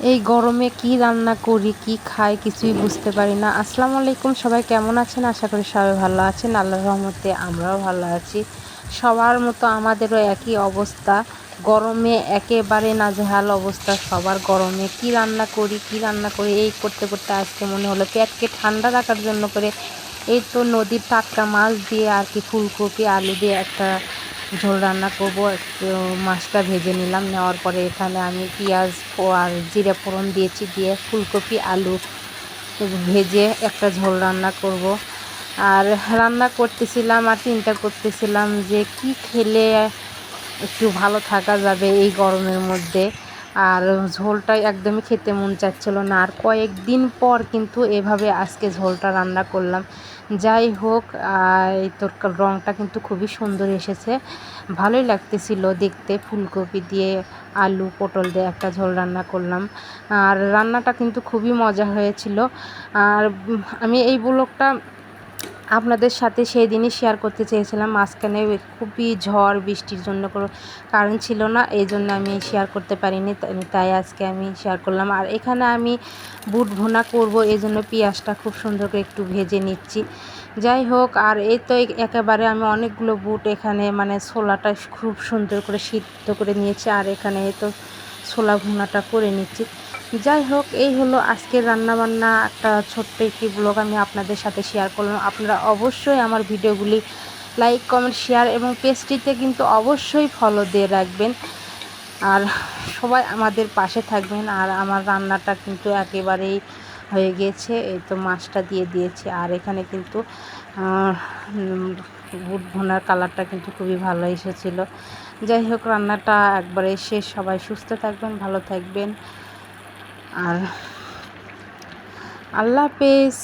এই গরমে কি রান্না করি, কি খাই কিছুই বুঝতে পারি না। আসসালামু আলাইকুম, সবাই কেমন আছেন? আশা করি সবাই ভালো আছেন। আল্লাহ রহমতে আমরাও ভালো আছি। সবার মতো আমাদেরও একই অবস্থা। গরমে একেবারে নাজেহাল অবস্থা। সবার গরমে কি রান্না করি, কি রান্না করি, এই করতে করতে আজকে মনে হলো পেটকে ঠান্ডা রাখার জন্য করে এই তো নদীর টাটকা মাছ দিয়ে আর কি ফুলকপি, আলু দিয়ে একটা ঝোল রান্না করব, একটু মাছটা ভেজে নিলাম। নেওয়ার পরে এখানে আমি পেঁয়াজ আর জিরে ফোড়ন দিয়েছি, দিয়ে ফুলকপি, আলু ভেজে একটা ঝোল রান্না করব। আর রান্না করতেছিলাম আর চিন্তা করতেছিলাম যে কি খেলে একটু ভালো থাকা যাবে এই গরমের মধ্যে। আর ঝোলটা একদমই খেতে মন চাচ্ছিল না। আর কয়েকদিন পর কিন্তু এভাবে আজকে ঝোলটা রান্না করলাম। যাই হোক এই তরকার রঙটা কিন্তু খুবই সুন্দর এসেছে। ভালোই লাগতেছিল দেখতে। ফুলকপি দিয়ে আলু, পটল দিয়ে একটা ঝোল রান্না করলাম। আর রান্নাটা কিন্তু খুবই মজা হয়েছিল। আর আমি এই ব্লগটা আপনাদের সাথে সেই দিনই শেয়ার করতে চেয়েছিলাম। মাঝখানে খুবই ঝড়, বৃষ্টির জন্য কোনো কারণ ছিল না, এই জন্য আমি শেয়ার করতে পারিনি। তাই আজকে আমি শেয়ার করলাম। আর এখানে আমি বুট ভুনা করব, এই জন্য পেঁয়াজটা খুব সুন্দর করে একটু ভেজে নিচ্ছি। যাই হোক, আর এই তো একেবারে আমি অনেকগুলো বুট এখানে মানে ছোলাটা খুব সুন্দর করে সিদ্ধ করে নিয়েছি। আর এখানে এই তো ছোলা ভুনাটা করে নিচ্ছি। যাই হোক এই হলো আজকের রান্নাবান্না। একটা ছোট্ট একটি ব্লগ আমি আপনাদের সাথে শেয়ার করলাম। আপনারা অবশ্যই আমার ভিডিওগুলি লাইক কমেন্ট শেয়ার এবং পেজটিতে কিন্তু অবশ্যই ফলো দিয়ে রাখবেন। আর সবাই আমাদের পাশে থাকবেন। আর আমার রান্নাটা কিন্তু একেবারেই হয়ে গিয়েছে এই তো মাছটা দিয়ে দিয়েছি। আর এখানে কিন্তু বুট ভোনার কালারটা কিন্তু খুবই ভালো এসেছিল। যাই হোক রান্নাটা একবারে শেষ। সবাই সুস্থ থাকবেন, ভালো থাকবেন। আর আল্লাহ হাফেজ